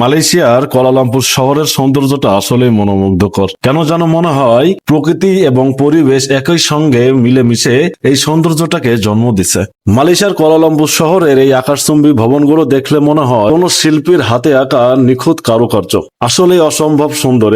মালয়েশিয়ার কলালামপুর শহরের সৌন্দর্যটা আসলে মনোমুগ্ধকর। কেন যেন মনে হয় প্রকৃতি এবং পরিবেশ একই সঙ্গে মিলেমিশে এই সৌন্দর্যটাকে জন্ম দিছে। মালয়েশিয়ার কলালামপুর শহরের এই আকাশচুম্বী ভবনগুলো দেখলে মনে হয় কোন শিল্পীর হাতে আঁকা নিখুঁত কারুকার্য। আসলে অসম্ভব সুন্দর